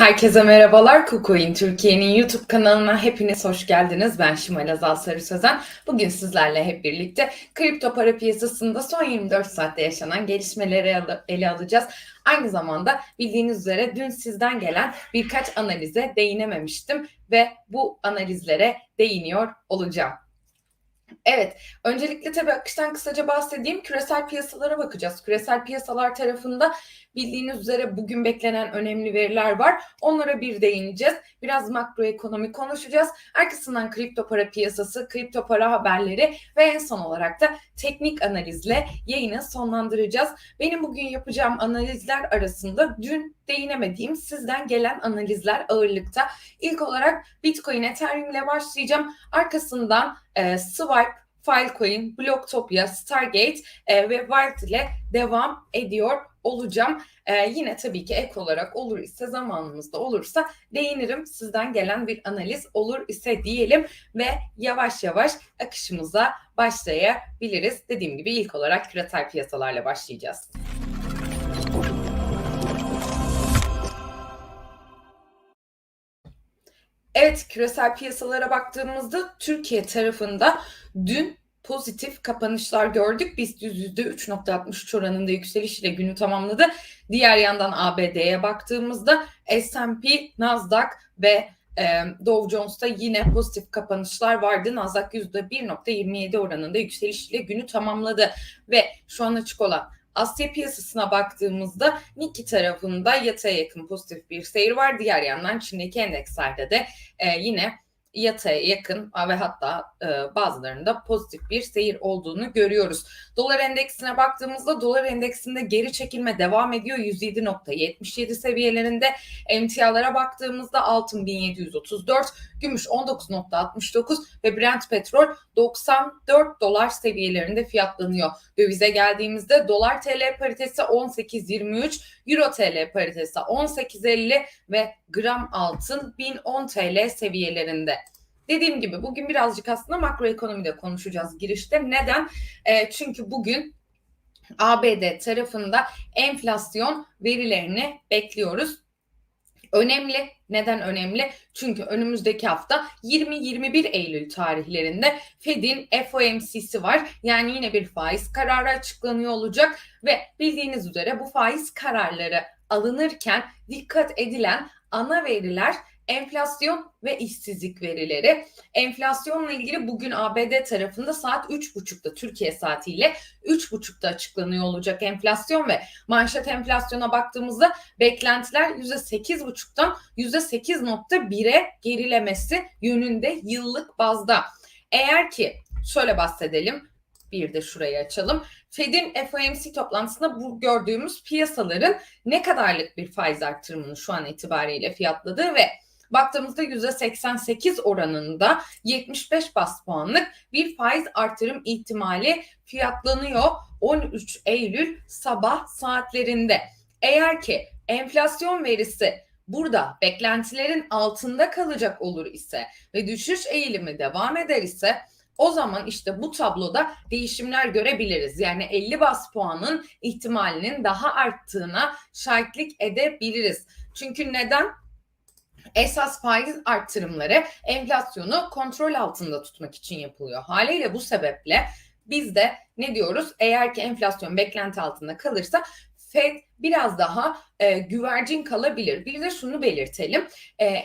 Herkese merhabalar. KuCoin Türkiye'nin YouTube kanalına hepiniz hoş geldiniz. Ben Şimal Azal Sarı Sözen. Bugün sizlerle hep birlikte kripto para piyasasında son 24 saatte yaşanan gelişmeleri ele- ele alacağız. Aynı zamanda bildiğiniz üzere dün sizden gelen birkaç analize değinememiştim ve bu analizlere değiniyor olacağım. Evet, öncelikle tabii akıştan kısaca bahsedeyim. Küresel piyasalara bakacağız. Küresel piyasalar tarafında bildiğiniz üzere bugün beklenen önemli veriler var. Onlara bir değineceğiz. Biraz makroekonomi konuşacağız. Arkasından kripto para piyasası, kripto para haberleri ve en son olarak da teknik analizle yayını sonlandıracağız. Benim bugün yapacağım analizler arasında dün değinemediğim sizden gelen analizler ağırlıkta. İlk olarak Bitcoin, Ethereum ile başlayacağım. Arkasından e, Swipe, Filecoin, Blocktopia, Stargate e, ve Wild ile devam ediyor olacağım. E, yine tabii ki ek olarak olur ise zamanımızda olursa değinirim. Sizden gelen bir analiz olur ise diyelim ve yavaş yavaş akışımıza başlayabiliriz. Dediğim gibi ilk olarak küresel piyasalarla başlayacağız. Evet küresel piyasalara baktığımızda Türkiye tarafında dün pozitif kapanışlar gördük. BIST %3.63 oranında yükseliş ile günü tamamladı. Diğer yandan ABD'ye baktığımızda S&P, Nasdaq ve e, Dow Jones'ta yine pozitif kapanışlar vardı. Nasdaq %1.27 oranında yükseliş ile günü tamamladı ve şu an açık olan Asya piyasasına baktığımızda Nikkei tarafında yataya yakın pozitif bir seyir var. Diğer yandan Çin'deki endekslerde de e, yine yataya yakın ve hatta e, bazılarında pozitif bir seyir olduğunu görüyoruz. Dolar endeksine baktığımızda dolar endeksinde geri çekilme devam ediyor. 107.77 seviyelerinde. Emtialara baktığımızda altın 1734, gümüş 19.69 ve Brent petrol 94 dolar seviyelerinde fiyatlanıyor. Dövize geldiğimizde dolar TL paritesi 18.23, euro TL paritesi 18.50 ve gram altın 1010 TL seviyelerinde. Dediğim gibi bugün birazcık aslında makroekonomide konuşacağız girişte. Neden? E, çünkü bugün ABD tarafında enflasyon verilerini bekliyoruz. Önemli. Neden önemli? Çünkü önümüzdeki hafta 20-21 Eylül tarihlerinde Fed'in FOMC'si var. Yani yine bir faiz kararı açıklanıyor olacak ve bildiğiniz üzere bu faiz kararları alınırken dikkat edilen ana veriler enflasyon ve işsizlik verileri. Enflasyonla ilgili bugün ABD tarafında saat 3.30'da Türkiye saatiyle 3.30'da açıklanıyor olacak enflasyon ve manşet enflasyona baktığımızda beklentiler %8.5'tan %8.1'e gerilemesi yönünde yıllık bazda. Eğer ki şöyle bahsedelim bir de şurayı açalım. Fed'in FOMC toplantısında bu gördüğümüz piyasaların ne kadarlık bir faiz artırımını şu an itibariyle fiyatladığı ve baktığımızda %88 oranında 75 bas puanlık bir faiz artırım ihtimali fiyatlanıyor 13 Eylül sabah saatlerinde. Eğer ki enflasyon verisi burada beklentilerin altında kalacak olur ise ve düşüş eğilimi devam eder ise o zaman işte bu tabloda değişimler görebiliriz. Yani 50 bas puanın ihtimalinin daha arttığına şahitlik edebiliriz. Çünkü neden? Esas faiz arttırımları enflasyonu kontrol altında tutmak için yapılıyor. Haliyle bu sebeple biz de ne diyoruz? Eğer ki enflasyon beklenti altında kalırsa Fed biraz daha e, güvercin kalabilir. Bir de şunu belirtelim. E,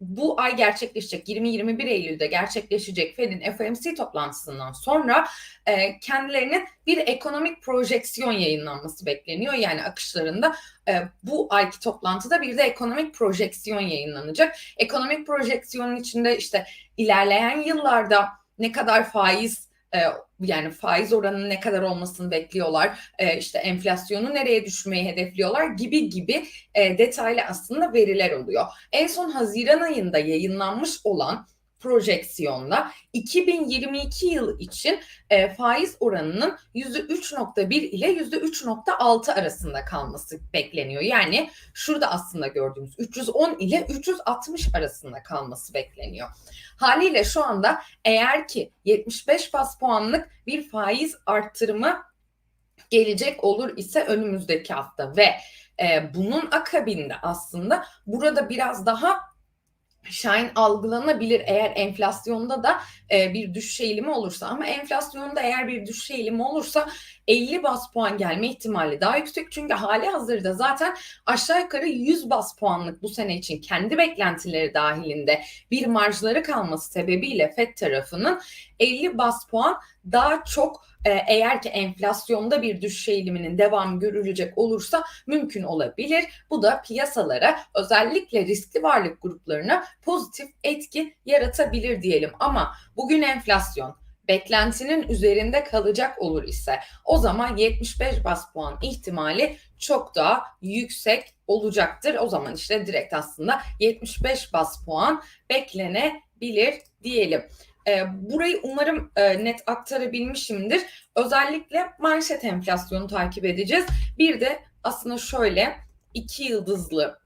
bu ay gerçekleşecek 20-21 Eylül'de gerçekleşecek Fed'in FOMC toplantısından sonra e, kendilerinin bir ekonomik projeksiyon yayınlanması bekleniyor. Yani akışlarında e, bu ayki toplantıda bir de ekonomik projeksiyon yayınlanacak. Ekonomik projeksiyonun içinde işte ilerleyen yıllarda ne kadar faiz e, yani faiz oranının ne kadar olmasını bekliyorlar, e, işte enflasyonu nereye düşmeyi hedefliyorlar gibi gibi e, detaylı aslında veriler oluyor. En son Haziran ayında yayınlanmış olan projeksiyonda 2022 yılı için e, faiz oranının %3.1 ile %3.6 arasında kalması bekleniyor. Yani şurada aslında gördüğümüz 310 ile 360 arasında kalması bekleniyor. Haliyle şu anda eğer ki 75 bas puanlık bir faiz arttırımı gelecek olur ise önümüzdeki hafta ve e, bunun akabinde aslında burada biraz daha Şahin algılanabilir eğer enflasyonda da e, bir düşüş eğilimi olursa. Ama enflasyonda eğer bir düşüş eğilimi olursa 50 bas puan gelme ihtimali daha yüksek çünkü hali hazırda zaten aşağı yukarı 100 bas puanlık bu sene için kendi beklentileri dahilinde bir marjları kalması sebebiyle FED tarafının 50 bas puan daha çok e, eğer ki enflasyonda bir düşüş eğiliminin devam görülecek olursa mümkün olabilir. Bu da piyasalara özellikle riskli varlık gruplarına pozitif etki yaratabilir diyelim. Ama bugün enflasyon beklentinin üzerinde kalacak olur ise o zaman 75 bas puan ihtimali çok daha yüksek olacaktır. O zaman işte direkt aslında 75 bas puan beklenebilir diyelim. E, burayı umarım e, net aktarabilmişimdir. Özellikle manşet enflasyonu takip edeceğiz. Bir de aslında şöyle iki yıldızlı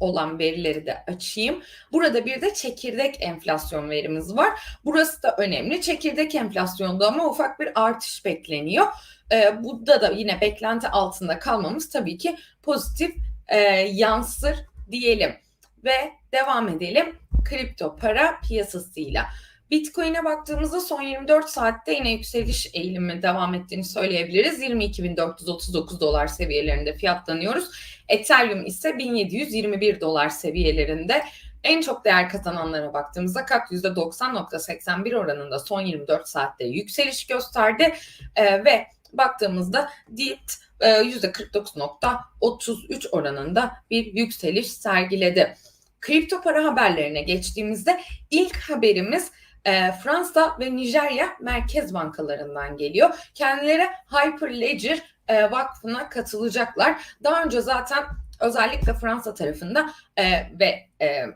olan verileri de açayım. Burada bir de çekirdek enflasyon verimiz var. Burası da önemli. Çekirdek enflasyonda ama ufak bir artış bekleniyor. Ee, burada da yine beklenti altında kalmamız tabii ki pozitif e, yansır diyelim. Ve devam edelim kripto para piyasasıyla. Bitcoin'e baktığımızda son 24 saatte yine yükseliş eğilimi devam ettiğini söyleyebiliriz. 22.439 dolar seviyelerinde fiyatlanıyoruz. Ethereum ise 1721 dolar seviyelerinde. En çok değer kazananlara baktığımızda KAK %90.81 oranında son 24 saatte yükseliş gösterdi ee, ve baktığımızda DIT e, %49.33 oranında bir yükseliş sergiledi. Kripto para haberlerine geçtiğimizde ilk haberimiz e, Fransa ve Nijerya merkez bankalarından geliyor. Kendileri Hyperledger e, Vakfı'na katılacaklar. Daha önce zaten özellikle Fransa tarafında e, ve e,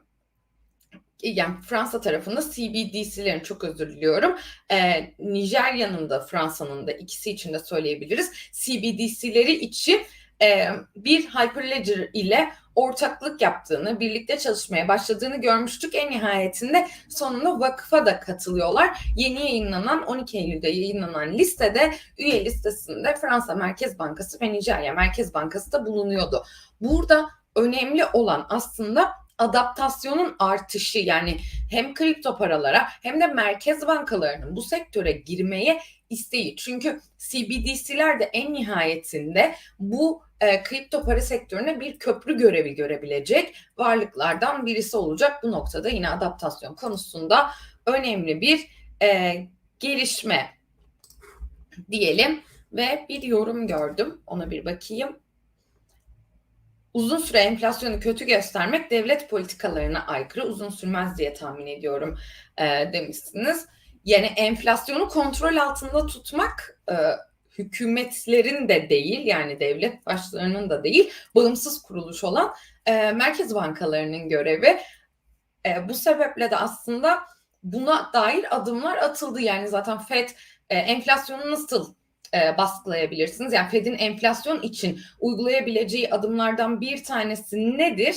yani Fransa tarafında CBDC'lerin çok özür diliyorum. E, Nijerya'nın da Fransa'nın da ikisi için de söyleyebiliriz. CBDC'leri için e, bir Hyperledger ile ortaklık yaptığını, birlikte çalışmaya başladığını görmüştük. En nihayetinde sonunda vakıfa da katılıyorlar. Yeni yayınlanan 12 Eylül'de yayınlanan listede üye listesinde Fransa Merkez Bankası ve Nijerya Merkez Bankası da bulunuyordu. Burada önemli olan aslında adaptasyonun artışı yani hem kripto paralara hem de merkez bankalarının bu sektöre girmeye isteği. Çünkü CBDC'ler de en nihayetinde bu e, kripto para sektörüne bir köprü görevi görebilecek varlıklardan birisi olacak. Bu noktada yine adaptasyon konusunda önemli bir e, gelişme diyelim ve bir yorum gördüm. Ona bir bakayım. Uzun süre enflasyonu kötü göstermek devlet politikalarına aykırı uzun sürmez diye tahmin ediyorum e, demişsiniz. Yani enflasyonu kontrol altında tutmak e, hükümetlerin de değil yani devlet başlarının da değil bağımsız kuruluş olan e, merkez bankalarının görevi. E, bu sebeple de aslında buna dair adımlar atıldı. Yani zaten FED e, enflasyonu nasıl e, baskılayabilirsiniz? Yani Fed'in enflasyon için uygulayabileceği adımlardan bir tanesi nedir?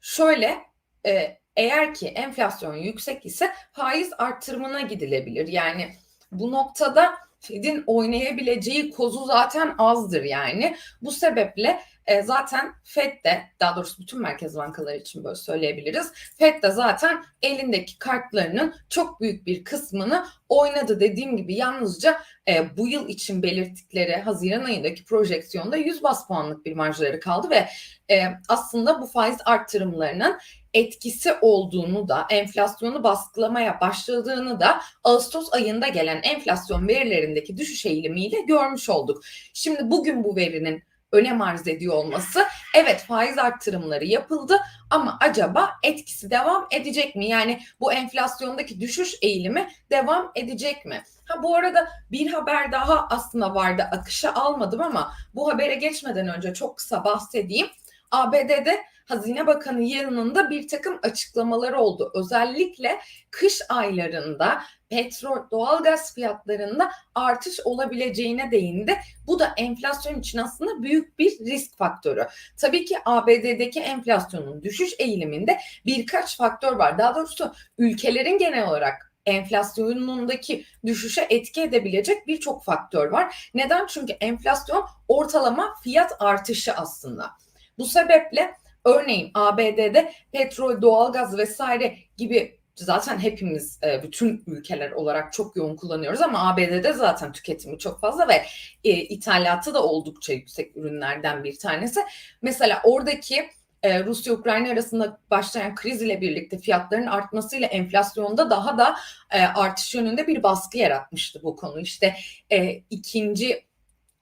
Şöyle e, eğer ki enflasyon yüksek ise faiz artırımına gidilebilir. Yani bu noktada Fed'in oynayabileceği kozu zaten azdır yani. Bu sebeple e, zaten Fed de daha doğrusu bütün merkez bankaları için böyle söyleyebiliriz. Fed de zaten elindeki kartlarının çok büyük bir kısmını oynadı. Dediğim gibi yalnızca e, bu yıl için belirttikleri Haziran ayındaki projeksiyonda 100 bas puanlık bir marjları kaldı ve e, aslında bu faiz arttırımlarının etkisi olduğunu da enflasyonu baskılamaya başladığını da Ağustos ayında gelen enflasyon verilerindeki düşüş eğilimiyle görmüş olduk. Şimdi bugün bu verinin önem arz ediyor olması. Evet faiz arttırımları yapıldı ama acaba etkisi devam edecek mi? Yani bu enflasyondaki düşüş eğilimi devam edecek mi? Ha bu arada bir haber daha aslında vardı akışa almadım ama bu habere geçmeden önce çok kısa bahsedeyim. ABD'de Hazine Bakanı yanında bir takım açıklamaları oldu. Özellikle kış aylarında petrol, doğalgaz fiyatlarında artış olabileceğine değindi. Bu da enflasyon için aslında büyük bir risk faktörü. Tabii ki ABD'deki enflasyonun düşüş eğiliminde birkaç faktör var. Daha doğrusu ülkelerin genel olarak enflasyonundaki düşüşe etki edebilecek birçok faktör var. Neden? Çünkü enflasyon ortalama fiyat artışı aslında. Bu sebeple örneğin ABD'de petrol, doğalgaz vesaire gibi zaten hepimiz e, bütün ülkeler olarak çok yoğun kullanıyoruz ama ABD'de zaten tüketimi çok fazla ve e, ithalatı da oldukça yüksek ürünlerden bir tanesi. Mesela oradaki e, Rusya-Ukrayna arasında başlayan kriz ile birlikte fiyatların artmasıyla enflasyonda daha da artış yönünde bir baskı yaratmıştı bu konu. İşte ikinci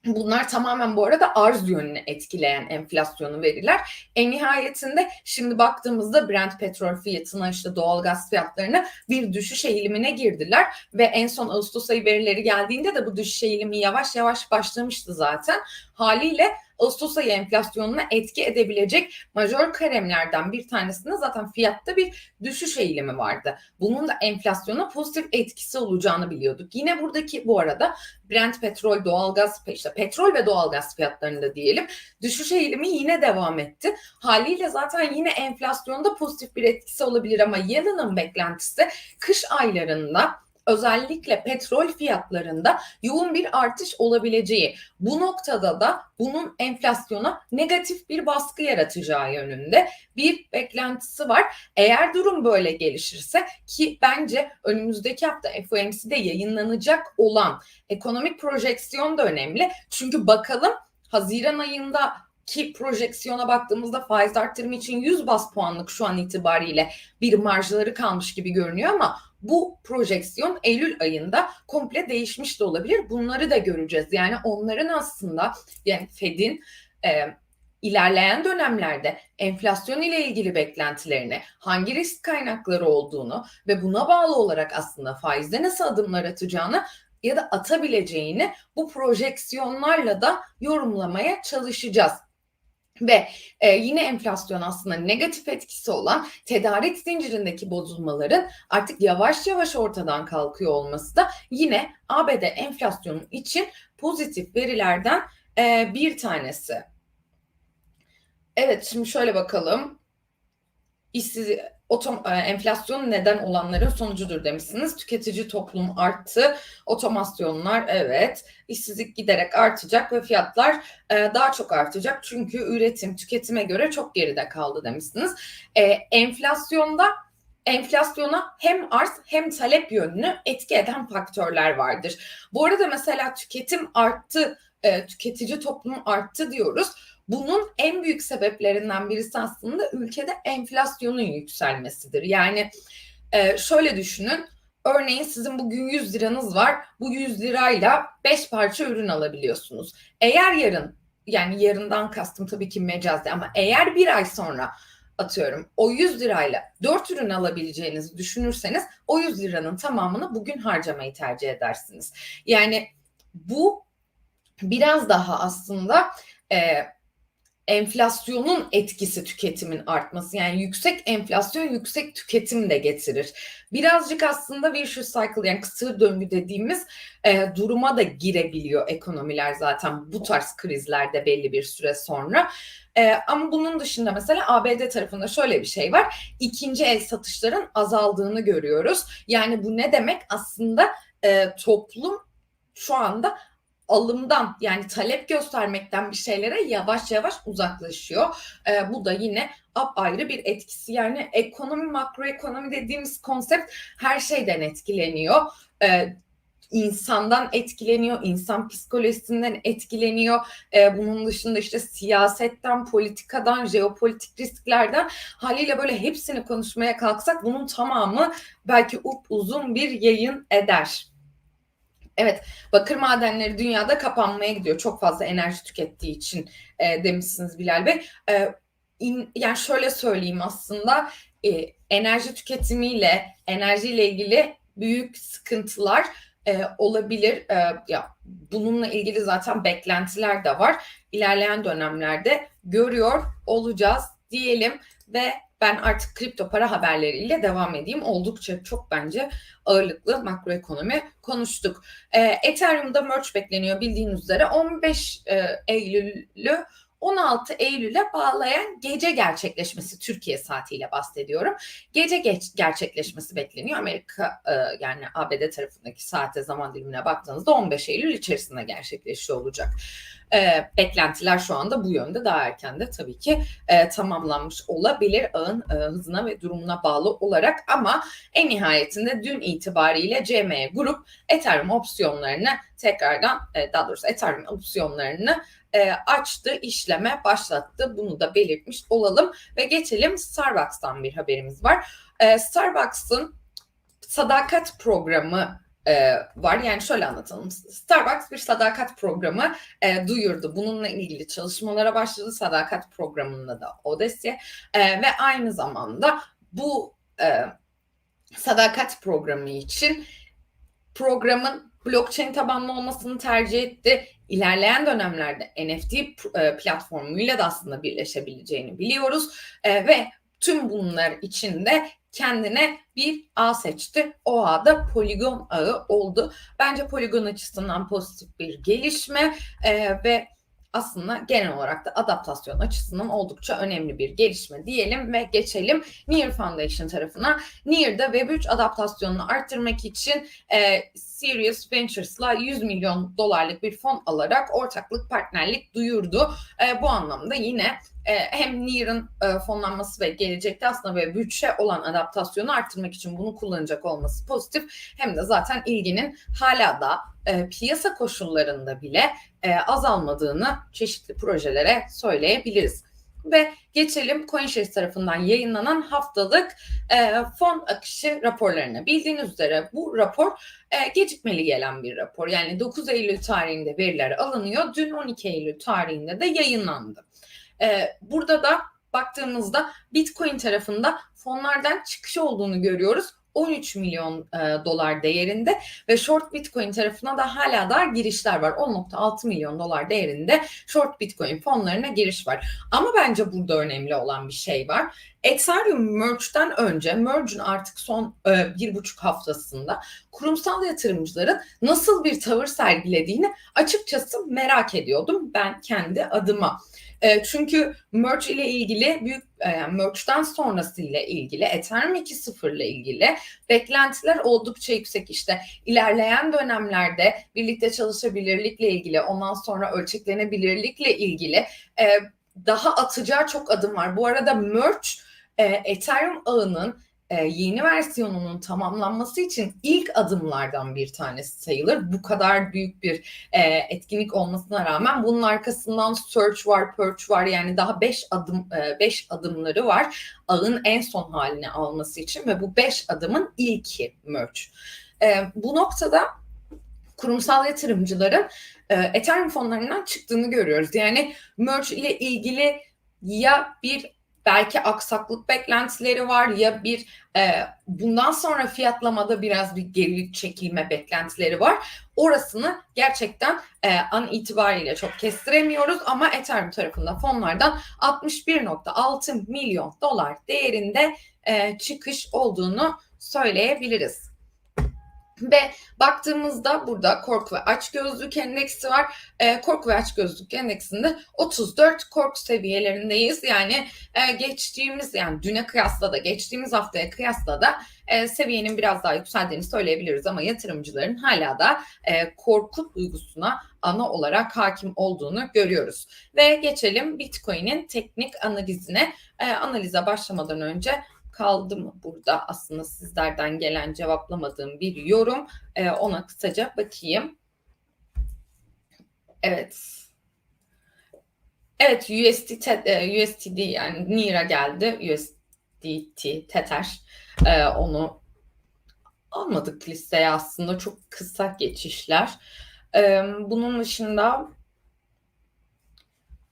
Bunlar tamamen bu arada arz yönünü etkileyen enflasyonu veriler. En nihayetinde şimdi baktığımızda Brent petrol fiyatına işte doğal gaz fiyatlarına bir düşüş eğilimine girdiler ve en son Ağustos ayı verileri geldiğinde de bu düşüş eğilimi yavaş yavaş başlamıştı zaten. Haliyle Ağustos ayı enflasyonuna etki edebilecek majör kalemlerden bir tanesinde zaten fiyatta bir düşüş eğilimi vardı. Bunun da enflasyona pozitif etkisi olacağını biliyorduk. Yine buradaki bu arada Brent petrol, doğalgaz, işte petrol ve doğalgaz fiyatlarında diyelim düşüş eğilimi yine devam etti. Haliyle zaten yine enflasyonda pozitif bir etkisi olabilir ama Yellen'ın beklentisi kış aylarında özellikle petrol fiyatlarında yoğun bir artış olabileceği. Bu noktada da bunun enflasyona negatif bir baskı yaratacağı yönünde bir beklentisi var. Eğer durum böyle gelişirse ki bence önümüzdeki hafta FOMC'de yayınlanacak olan ekonomik projeksiyon da önemli. Çünkü bakalım Haziran ayında ki projeksiyona baktığımızda faiz arttırımı için 100 bas puanlık şu an itibariyle bir marjları kalmış gibi görünüyor ama bu projeksiyon Eylül ayında komple değişmiş de olabilir. Bunları da göreceğiz. Yani onların aslında yani Fed'in e, ilerleyen dönemlerde enflasyon ile ilgili beklentilerini, hangi risk kaynakları olduğunu ve buna bağlı olarak aslında faizde nasıl adımlar atacağını ya da atabileceğini bu projeksiyonlarla da yorumlamaya çalışacağız. Ve e, yine enflasyon aslında negatif etkisi olan tedarik zincirindeki bozulmaların artık yavaş yavaş ortadan kalkıyor olması da yine ABD enflasyonu için pozitif verilerden e, bir tanesi. Evet şimdi şöyle bakalım. İşsiz, otom, e, enflasyon neden olanların sonucudur demişsiniz. Tüketici toplum arttı. Otomasyonlar evet. işsizlik giderek artacak ve fiyatlar e, daha çok artacak. Çünkü üretim tüketime göre çok geride kaldı demişsiniz. E, enflasyonda enflasyona hem arz hem talep yönünü etki eden faktörler vardır. Bu arada mesela tüketim arttı, e, tüketici toplum arttı diyoruz bunun en büyük sebeplerinden birisi aslında ülkede enflasyonun yükselmesidir. Yani e, şöyle düşünün. Örneğin sizin bugün 100 liranız var. Bu 100 lirayla 5 parça ürün alabiliyorsunuz. Eğer yarın yani yarından kastım tabii ki mecazdı ama eğer bir ay sonra atıyorum o 100 lirayla 4 ürün alabileceğinizi düşünürseniz o 100 liranın tamamını bugün harcamayı tercih edersiniz. Yani bu biraz daha aslında e, enflasyonun etkisi tüketimin artması. Yani yüksek enflasyon yüksek tüketim de getirir. Birazcık aslında vicious cycle yani kısır döngü dediğimiz e, duruma da girebiliyor ekonomiler zaten bu tarz krizlerde belli bir süre sonra. E, ama bunun dışında mesela ABD tarafında şöyle bir şey var. İkinci el satışların azaldığını görüyoruz. Yani bu ne demek? Aslında e, toplum şu anda alımdan yani talep göstermekten bir şeylere yavaş yavaş uzaklaşıyor. E, bu da yine ayrı bir etkisi. Yani ekonomi, makroekonomi dediğimiz konsept her şeyden etkileniyor. E, insandan etkileniyor, insan psikolojisinden etkileniyor. Ee, bunun dışında işte siyasetten, politikadan, jeopolitik risklerden haliyle böyle hepsini konuşmaya kalksak bunun tamamı belki uzun bir yayın eder. Evet, bakır madenleri dünyada kapanmaya gidiyor. Çok fazla enerji tükettiği için e, demişsiniz Bilal Bey. E, in, yani şöyle söyleyeyim aslında e, enerji tüketimiyle, enerjiyle ilgili büyük sıkıntılar e, olabilir. E, ya bununla ilgili zaten beklentiler de var. İlerleyen dönemlerde görüyor olacağız diyelim ve ben artık kripto para haberleriyle devam edeyim. Oldukça çok bence ağırlıklı makroekonomi konuştuk. E, Ethereum'da merge bekleniyor bildiğiniz üzere 15 e, Eylül'ü 16 Eylül'e bağlayan gece gerçekleşmesi Türkiye saatiyle bahsediyorum. Gece geç, gerçekleşmesi bekleniyor. Amerika e, yani ABD tarafındaki saate zaman dilimine baktığınızda 15 Eylül içerisinde gerçekleşiyor olacak. E, beklentiler şu anda bu yönde daha erken de tabii ki e, tamamlanmış olabilir ağın e, hızına ve durumuna bağlı olarak ama en nihayetinde dün itibariyle CME Grup Ethereum opsiyonlarını tekrardan e, daha doğrusu Ethereum opsiyonlarını e, açtı, işleme başlattı. Bunu da belirtmiş olalım ve geçelim Starbucks'tan bir haberimiz var. E, Starbucks'ın sadakat programı e, var. Yani şöyle anlatalım. Starbucks bir sadakat programı e, duyurdu. Bununla ilgili çalışmalara başladı. Sadakat programında da Odesya e, ve aynı zamanda bu e, sadakat programı için programın blockchain tabanlı olmasını tercih etti. İlerleyen dönemlerde NFT e, platformuyla da aslında birleşebileceğini biliyoruz e, ve tüm bunlar içinde kendine bir ağ seçti. O ağ da poligon ağı oldu. Bence poligon açısından pozitif bir gelişme e, ve aslında genel olarak da adaptasyon açısından oldukça önemli bir gelişme diyelim ve geçelim Near Foundation tarafına. Near'da Web3 adaptasyonunu arttırmak için e, Serious Ventures'la 100 milyon dolarlık bir fon alarak ortaklık partnerlik duyurdu. E, bu anlamda yine hem Near'ın e, fonlanması ve gelecekte aslında ve bütçe olan adaptasyonu arttırmak için bunu kullanacak olması pozitif. Hem de zaten ilginin hala da e, piyasa koşullarında bile e, azalmadığını çeşitli projelere söyleyebiliriz. Ve geçelim CoinShares tarafından yayınlanan haftalık e, fon akışı raporlarına. Bildiğiniz üzere bu rapor e, gecikmeli gelen bir rapor. Yani 9 Eylül tarihinde veriler alınıyor. Dün 12 Eylül tarihinde de yayınlandı. E, burada da baktığımızda Bitcoin tarafında fonlardan çıkış olduğunu görüyoruz. 13 milyon e, dolar değerinde ve short bitcoin tarafına da hala daha girişler var. 10.6 milyon dolar değerinde short bitcoin fonlarına giriş var. Ama bence burada önemli olan bir şey var. Ethereum merge'den önce, merge'ün artık son e, bir buçuk haftasında kurumsal yatırımcıların nasıl bir tavır sergilediğini açıkçası merak ediyordum ben kendi adıma. E, çünkü merge ile ilgili büyük e, merge'den sonrası ile ilgili Ethereum 2.0 ile ilgili beklentiler oldukça yüksek işte ilerleyen dönemlerde birlikte çalışabilirlikle ilgili ondan sonra ölçeklenebilirlikle ilgili e, daha atacağı çok adım var. Bu arada merge e, Ethereum ağının e, yeni versiyonunun tamamlanması için ilk adımlardan bir tanesi sayılır. Bu kadar büyük bir e, etkinlik olmasına rağmen bunun arkasından search var, purge var yani daha 5 adım 5 e, adımları var. Ağın en son halini alması için ve bu 5 adımın ilki merge. E, bu noktada kurumsal yatırımcıların e, Ethereum fonlarından çıktığını görüyoruz. Yani merge ile ilgili ya bir belki aksaklık beklentileri var ya bir e, bundan sonra fiyatlamada biraz bir geri çekilme beklentileri var. Orasını gerçekten e, an itibariyle çok kestiremiyoruz ama Ethereum tarafında fonlardan 61.6 milyon dolar değerinde e, çıkış olduğunu söyleyebiliriz. Ve baktığımızda burada korku ve açgözlük endeksi var. E, korku ve açgözlük endeksinde 34 korku seviyelerindeyiz. Yani e, geçtiğimiz yani düne kıyasla da geçtiğimiz haftaya kıyasla da e, seviyenin biraz daha yükseldiğini söyleyebiliriz ama yatırımcıların hala da e, korku duygusuna ana olarak hakim olduğunu görüyoruz. Ve geçelim Bitcoin'in teknik analizine. E, analize başlamadan önce kaldı mı burada aslında sizlerden gelen cevaplamadığım bir yorum. E, ona kısaca bakayım. Evet. Evet USD, e, yani Nira geldi. USDT Tether. E, onu almadık listeye aslında çok kısa geçişler. E, bunun dışında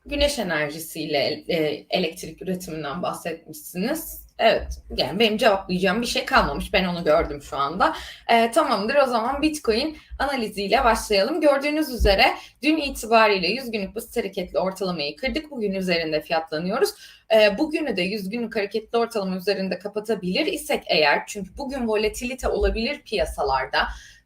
güneş enerjisiyle e, elektrik üretiminden bahsetmişsiniz. Evet yani benim cevaplayacağım bir şey kalmamış. Ben onu gördüm şu anda. Ee, tamamdır o zaman Bitcoin analiziyle başlayalım. Gördüğünüz üzere dün itibariyle 100 günlük basit hareketli ortalamayı kırdık. Bugün üzerinde fiyatlanıyoruz. Ee, bugünü de 100 günlük hareketli ortalama üzerinde kapatabilir isek eğer çünkü bugün volatilite olabilir piyasalarda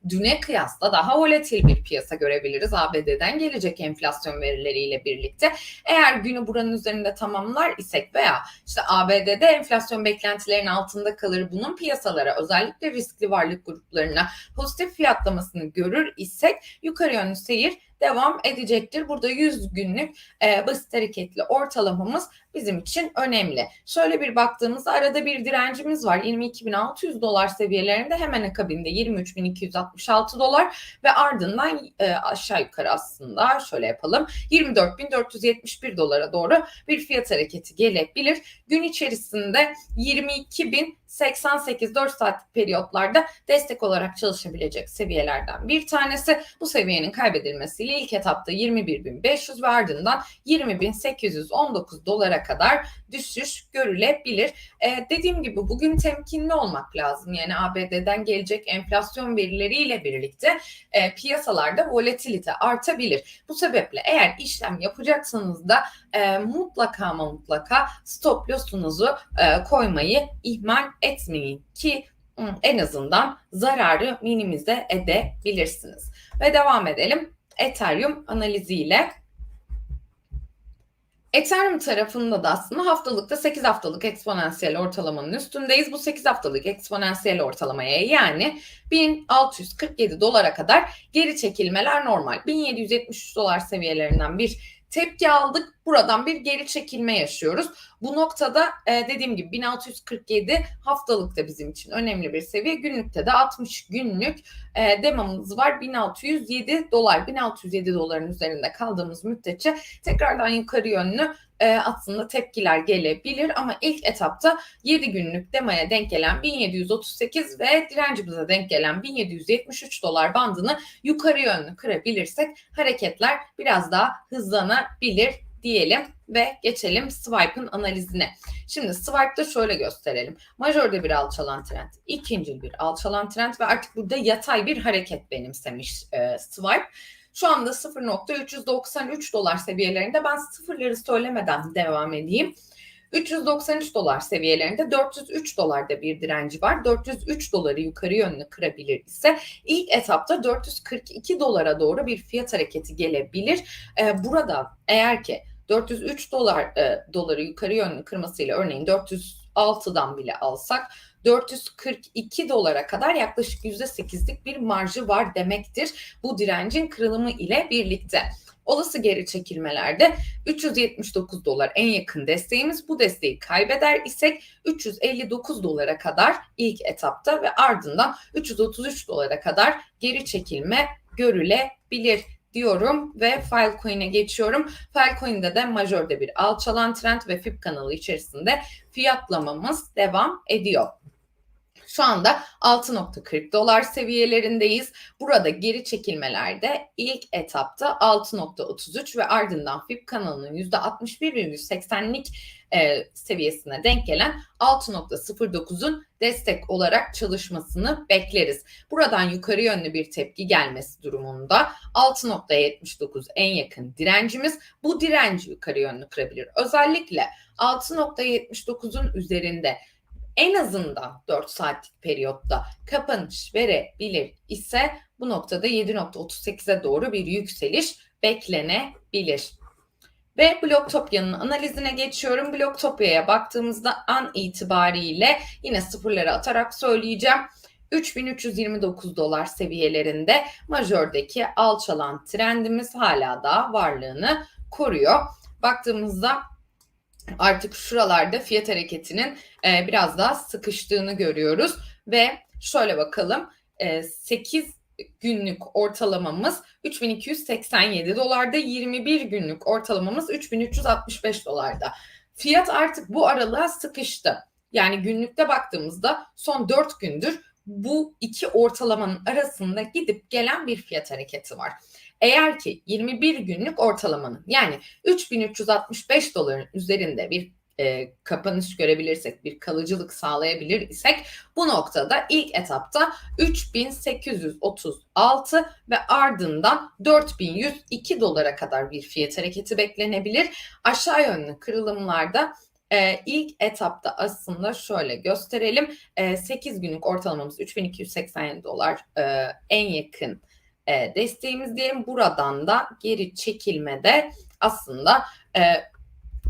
düne kıyasla daha volatil bir piyasa görebiliriz ABD'den gelecek enflasyon verileriyle birlikte. Eğer günü buranın üzerinde tamamlar isek veya işte ABD'de enflasyon beklentilerinin altında kalır bunun piyasalara özellikle riskli varlık gruplarına pozitif fiyatlamasını görür isek yukarı yönlü seyir devam edecektir. Burada 100 günlük e, basit hareketli ortalamamız bizim için önemli. Şöyle bir baktığımızda arada bir direncimiz var. 22.600 dolar seviyelerinde hemen akabinde 23.266 dolar ve ardından e, aşağı yukarı aslında şöyle yapalım 24.471 dolara doğru bir fiyat hareketi gelebilir. Gün içerisinde 22.088 4 saatlik periyotlarda destek olarak çalışabilecek seviyelerden bir tanesi. Bu seviyenin kaybedilmesiyle ilk etapta 21.500 ve ardından 20.819 dolara kadar düşüş görülebilir. Ee, dediğim gibi bugün temkinli olmak lazım. Yani ABD'den gelecek enflasyon verileriyle birlikte e, piyasalarda volatilite artabilir. Bu sebeple eğer işlem yapacaksanız da e, mutlaka ama mutlaka stop loss'unuzu e, koymayı ihmal etmeyin ki en azından zararı minimize edebilirsiniz. Ve devam edelim Ethereum analiziyle. Ethereum tarafında da aslında haftalıkta 8 haftalık eksponansiyel ortalamanın üstündeyiz. Bu 8 haftalık eksponansiyel ortalamaya yani 1647 dolara kadar geri çekilmeler normal. 1773 dolar seviyelerinden bir tepki aldık. Buradan bir geri çekilme yaşıyoruz. Bu noktada e, dediğim gibi 1647 haftalıkta bizim için önemli bir seviye. Günlükte de 60 günlük e, demamız var. 1607 dolar. 1607 doların üzerinde kaldığımız müddetçe tekrardan yukarı yönlü e, aslında tepkiler gelebilir ama ilk etapta 7 günlük demaya denk gelen 1738 ve direncimize denk gelen 1773 dolar bandını yukarı yönlü kırabilirsek hareketler biraz daha hızlanabilir diyelim ve geçelim Swipe'ın analizine. Şimdi Swipe'da şöyle gösterelim. Majörde bir alçalan trend, ikinci bir alçalan trend ve artık burada yatay bir hareket benimsemiş e, Swipe. Şu anda 0.393 dolar seviyelerinde ben sıfırları söylemeden devam edeyim. 393 dolar seviyelerinde 403 dolarda bir direnci var. 403 doları yukarı yönlü kırabilir ise ilk etapta 442 dolara doğru bir fiyat hareketi gelebilir. Ee, burada eğer ki 403 dolar e, doları yukarı yönlü kırmasıyla örneğin 406'dan bile alsak 442 dolara kadar yaklaşık %8'lik bir marjı var demektir bu direncin kırılımı ile birlikte. Olası geri çekilmelerde 379 dolar en yakın desteğimiz. Bu desteği kaybeder isek 359 dolara kadar ilk etapta ve ardından 333 dolara kadar geri çekilme görülebilir diyorum ve Filecoin'e geçiyorum. Filecoin'de de majörde bir alçalan trend ve FIB kanalı içerisinde fiyatlamamız devam ediyor. Şu anda 6.40 dolar seviyelerindeyiz. Burada geri çekilmelerde ilk etapta 6.33 ve ardından FIB kanalının %61,80'lik e, seviyesine denk gelen 6.09'un destek olarak çalışmasını bekleriz. Buradan yukarı yönlü bir tepki gelmesi durumunda 6.79 en yakın direncimiz. Bu direnci yukarı yönlü kırabilir. Özellikle 6.79'un üzerinde en azından 4 saatlik periyotta kapanış verebilir ise bu noktada 7.38'e doğru bir yükseliş beklenebilir. Ve Bloktopya'nın analizine geçiyorum. Bloktopya'ya baktığımızda an itibariyle yine sıfırları atarak söyleyeceğim. 3329 dolar seviyelerinde majördeki alçalan trendimiz hala da varlığını koruyor. Baktığımızda artık şuralarda fiyat hareketinin e, biraz daha sıkıştığını görüyoruz ve şöyle bakalım e, 8 günlük ortalamamız 3287 dolarda 21 günlük ortalamamız 3365 dolarda. Fiyat artık bu aralığa sıkıştı. Yani günlükte baktığımızda son 4 gündür bu iki ortalamanın arasında gidip gelen bir fiyat hareketi var. Eğer ki 21 günlük ortalamanın yani 3365 doların üzerinde bir e, kapanış görebilirsek, bir kalıcılık sağlayabilir isek bu noktada ilk etapta 3836 ve ardından 4102 dolara kadar bir fiyat hareketi beklenebilir. Aşağı yönlü kırılımlarda E, ilk etapta aslında şöyle gösterelim. E, 8 günlük ortalamamız 3287 dolar e, en yakın e, desteğimiz diyelim. Buradan da geri çekilmede aslında e,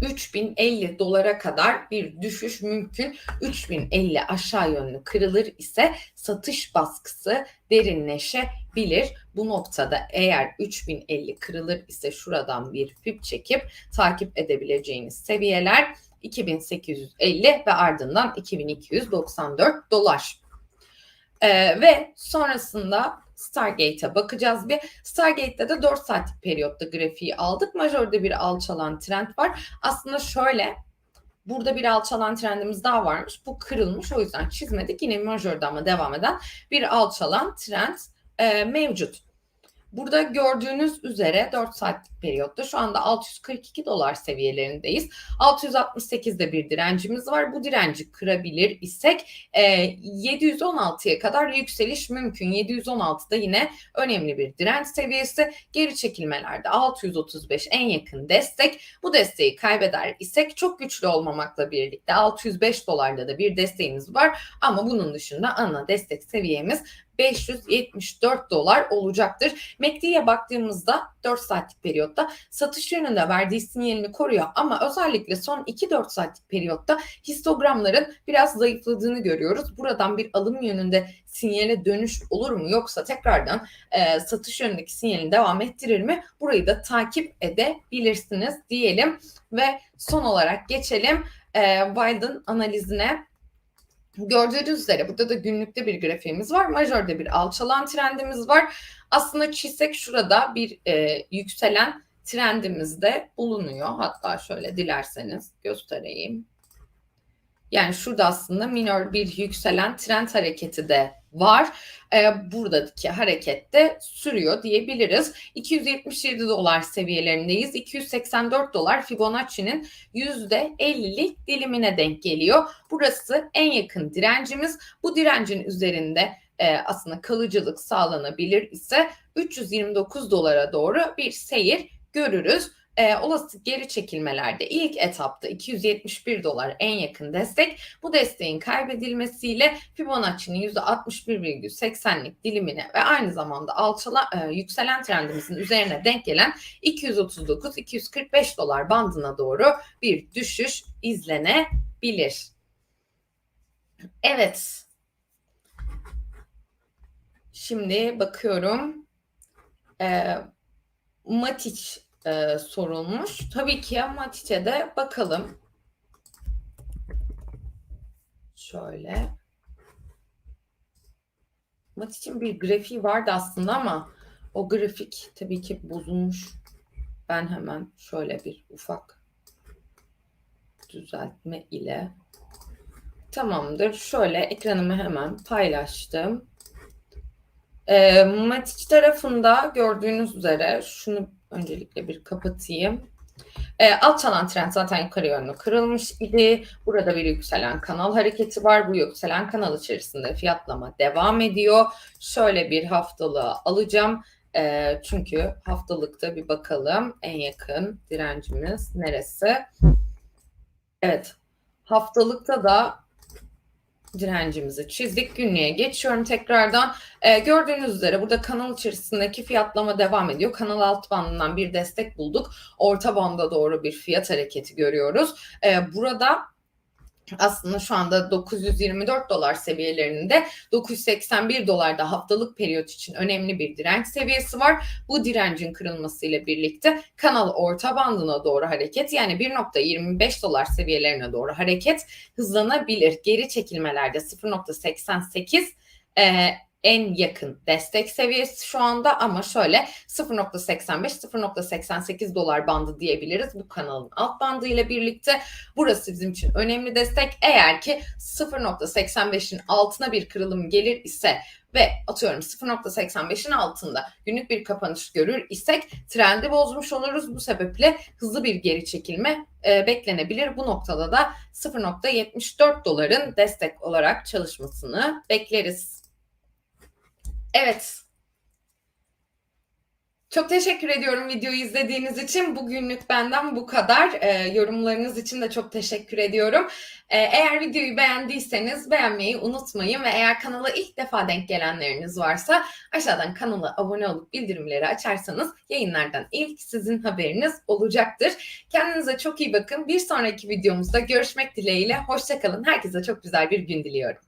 3050 dolara kadar bir düşüş mümkün. 3050 aşağı yönlü kırılır ise satış baskısı derinleşebilir. Bu noktada eğer 3050 kırılır ise şuradan bir pip çekip takip edebileceğiniz seviyeler 2850 ve ardından 2294 dolar. Ee, ve sonrasında Stargate'e bakacağız bir. Stargate'de de 4 saatlik periyotta grafiği aldık. Majörde bir alçalan trend var. Aslında şöyle burada bir alçalan trendimiz daha varmış. Bu kırılmış o yüzden çizmedik. Yine majörde ama devam eden bir alçalan trend e, mevcut. Burada gördüğünüz üzere 4 saatlik periyotta şu anda 642 dolar seviyelerindeyiz. 668'de bir direncimiz var. Bu direnci kırabilir isek e, 716'ya kadar yükseliş mümkün. 716'da yine önemli bir direnç seviyesi. Geri çekilmelerde 635 en yakın destek. Bu desteği kaybeder isek çok güçlü olmamakla birlikte 605 dolarda da bir desteğimiz var. Ama bunun dışında ana destek seviyemiz 574 dolar olacaktır. MACD'ye baktığımızda 4 saatlik periyotta satış yönünde verdiği sinyalini koruyor ama özellikle son 2-4 saatlik periyotta histogramların biraz zayıfladığını görüyoruz. Buradan bir alım yönünde sinyale dönüş olur mu yoksa tekrardan e, satış yönündeki sinyalini devam ettirir mi? Burayı da takip edebilirsiniz diyelim ve son olarak geçelim e, Biden analizine. Gördüğünüz üzere burada da günlükte bir grafiğimiz var. Majörde bir alçalan trendimiz var. Aslında çizsek şurada bir e, yükselen trendimiz de bulunuyor. Hatta şöyle dilerseniz göstereyim. Yani şurada aslında minor bir yükselen trend hareketi de var. Ee, buradaki harekette sürüyor diyebiliriz. 277 dolar seviyelerindeyiz. 284 dolar Fibonacci'nin %50'lik dilimine denk geliyor. Burası en yakın direncimiz. Bu direncin üzerinde e, aslında kalıcılık sağlanabilir ise 329 dolara doğru bir seyir görürüz e, olası geri çekilmelerde ilk etapta 271 dolar en yakın destek. Bu desteğin kaybedilmesiyle Fibonacci'nin %61,80'lik dilimine ve aynı zamanda alçala, e, yükselen trendimizin üzerine denk gelen 239-245 dolar bandına doğru bir düşüş izlenebilir. Evet. Şimdi bakıyorum. E, Matic e, sorulmuş. Tabii ki Matic'e de bakalım. Şöyle. Matic'in bir grafiği vardı aslında ama o grafik tabii ki bozulmuş. Ben hemen şöyle bir ufak düzeltme ile tamamdır. Şöyle ekranımı hemen paylaştım. E, Matic tarafında gördüğünüz üzere şunu öncelikle bir kapatayım. E, alt çalan trend zaten yukarı yönlü kırılmış idi. Burada bir yükselen kanal hareketi var. Bu yükselen kanal içerisinde fiyatlama devam ediyor. Şöyle bir haftalığı alacağım. E, çünkü haftalıkta bir bakalım en yakın direncimiz neresi? Evet haftalıkta da direncimizi çizdik. Günlüğe geçiyorum tekrardan. Ee, gördüğünüz üzere burada kanal içerisindeki fiyatlama devam ediyor. Kanal alt bandından bir destek bulduk. Orta banda doğru bir fiyat hareketi görüyoruz. Ee, burada aslında şu anda 924 dolar seviyelerinde 981 dolarda haftalık periyot için önemli bir direnç seviyesi var. Bu direncin kırılmasıyla birlikte kanal orta bandına doğru hareket yani 1.25 dolar seviyelerine doğru hareket hızlanabilir. Geri çekilmelerde 0.88 e, en yakın destek seviyesi şu anda ama şöyle 0.85-0.88 dolar bandı diyebiliriz bu kanalın alt bandı ile birlikte. Burası bizim için önemli destek. Eğer ki 0.85'in altına bir kırılım gelir ise ve atıyorum 0.85'in altında günlük bir kapanış görür isek trendi bozmuş oluruz. Bu sebeple hızlı bir geri çekilme e, beklenebilir. Bu noktada da 0.74 doların destek olarak çalışmasını bekleriz. Evet. Çok teşekkür ediyorum videoyu izlediğiniz için. Bugünlük benden bu kadar. Ee, yorumlarınız için de çok teşekkür ediyorum. Ee, eğer videoyu beğendiyseniz beğenmeyi unutmayın ve eğer kanala ilk defa denk gelenleriniz varsa aşağıdan kanala abone olup bildirimleri açarsanız yayınlardan ilk sizin haberiniz olacaktır. Kendinize çok iyi bakın. Bir sonraki videomuzda görüşmek dileğiyle. Hoşçakalın. Herkese çok güzel bir gün diliyorum.